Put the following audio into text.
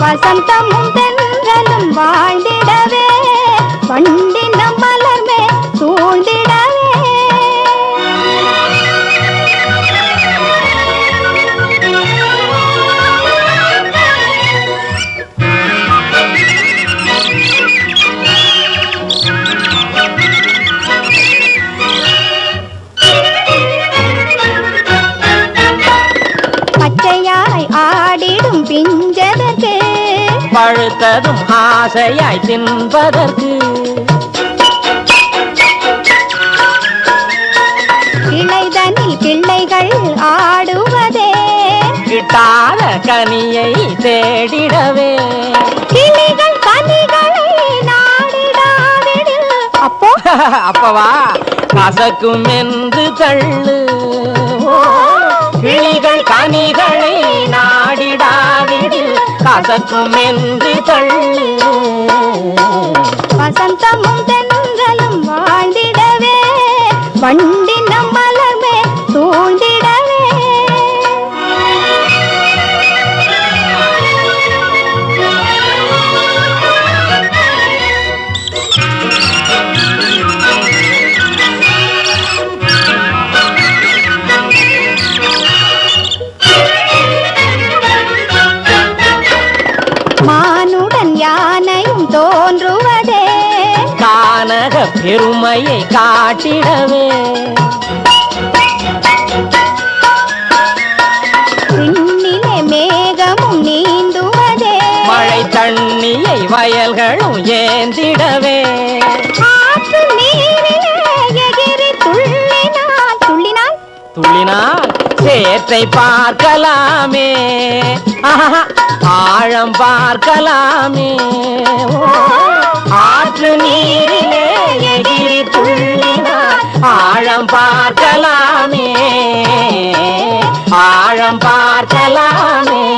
வசந்தமும் தென்றலும் வாழ்ந்திடவே வண்டினம் மலர்மே சூழ்ந்திடவே. பச்சையாய் ஆடிடும் பிஞ்ச பழுத்ததும் ஆசையாய் தின்பதற்கு. கிளைதனில் பிள்ளைகள் ஆடுவதே. கிட்டாத கனியை தேடிடவே. கிளிகள் கனிகளை நாடிடாவிடு அப்போ? அப்பவா கசக்கும் என்று தள்ளு. கிளிகள் கனிகளை கசக்கும் என்று தள்ளு வசந்தமும் தென்றலும் வாழ்ந்திடவே. வண்டி கானக பெருமையை காட்டிடவே. விண்ணிலே மேகமும் நீந்துவதே. மழை தண்ணியை வயல்களும் ஏந்திடவே. துள்ளினால் சேற்றை பார்க்கலாமே. ஆழம் பார்க்கலாமே. ஆழம் பார்க்கலாமே. ஆழம் பார்க்கலாமே.